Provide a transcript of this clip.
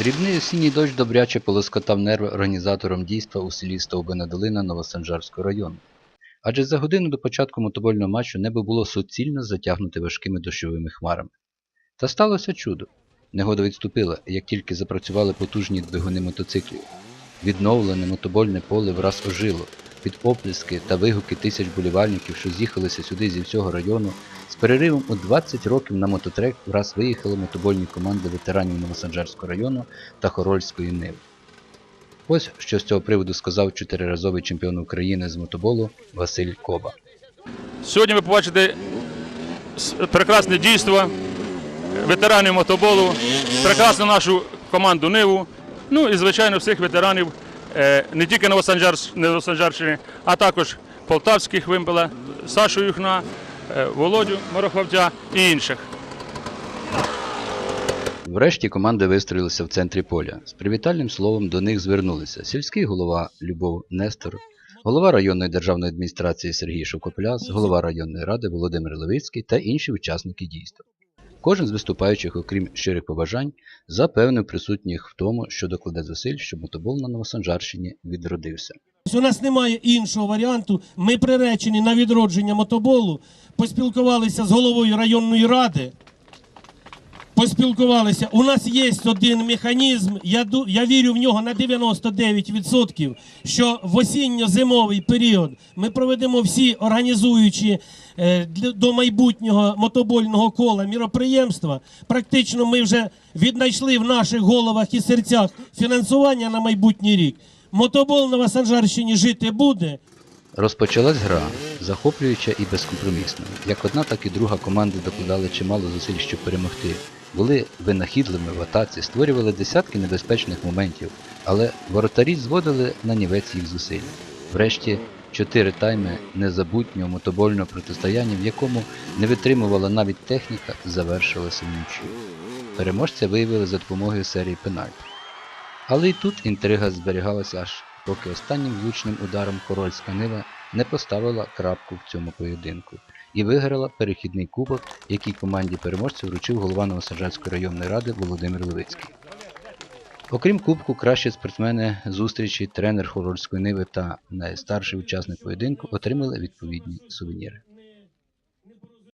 Дрібний осінній дощ добряче полоскотав нерви організаторам дійства у селі Стовбина Долина Новосанжарського району. Адже за годину до початку мотобольного матчу небо було суцільно затягнуте важкими дощовими хмарами. Та сталося чудо. Негода відступила, як тільки запрацювали потужні двигуни мотоциклів. Відновлене мотобольне поле враз ожило. Під оплески та вигуки тисяч болівальників, що з'їхалися сюди зі всього району, з переривом у 20 років на мототрек враз виїхали мотобольні команди ветеранів Новосанжарського району та Хорольської Ниви. Ось що з цього приводу сказав чотириразовий чемпіон України з мотоболу Василь Коба. Сьогодні ви побачите прекрасне дійство ветеранів мотоболу, прекрасну нашу команду Ниву, ну і, звичайно, всіх ветеранів не тільки Новосанжар- Новосанжарщини, а також полтавських вимпела, Сашу Юхна, е, Володю Мороховця і інших. Врешті команди вистроїлися в центрі поля. З привітальним словом до них звернулися сільський голова Любов Нестор, голова районної державної адміністрації Сергій Шовкопляс, голова районної ради Володимир Левицький та інші учасники дійства. Кожен з виступаючих, окрім щирих побажань, запевнив присутніх в тому, що докладе зусиль, щоб мотобол на Новосанжарщині відродився. У нас немає іншого варіанту. Ми приречені на відродження мотоболу. Поспілкувалися з головою районної ради. Поспілкувалися. У нас є один механізм. Я, я вірю в нього на 99%, що в осінньо-зимовий період ми проведемо всі організуючі е, до майбутнього мотобольного кола міроприємства. Практично ми вже віднайшли в наших головах і серцях фінансування на майбутній рік. Мотобол на Новосанжарщині жити буде. Розпочалась гра, захоплююча і безкомпромісна. Як одна, так і друга команди докладали чимало зусиль, щоб перемогти. Були винахідливими в атаці, створювали десятки небезпечних моментів, але воротарі зводили на нівець їх зусиль. Врешті, чотири тайми незабутнього мотобольного протистояння, в якому не витримувала навіть техніка, завершилися нічю. Переможця виявили за допомогою серії пенальті. Але і тут інтрига зберігалася аж поки останнім влучним ударом король Сканила не поставила крапку в цьому поєдинку і виграла перехідний кубок, який команді переможців вручив голова Новосаджацької районної ради Володимир Левицький. Окрім кубку, кращі спортсмени зустрічі, тренер Хорольської ниви та найстарший учасник поєдинку отримали відповідні сувеніри.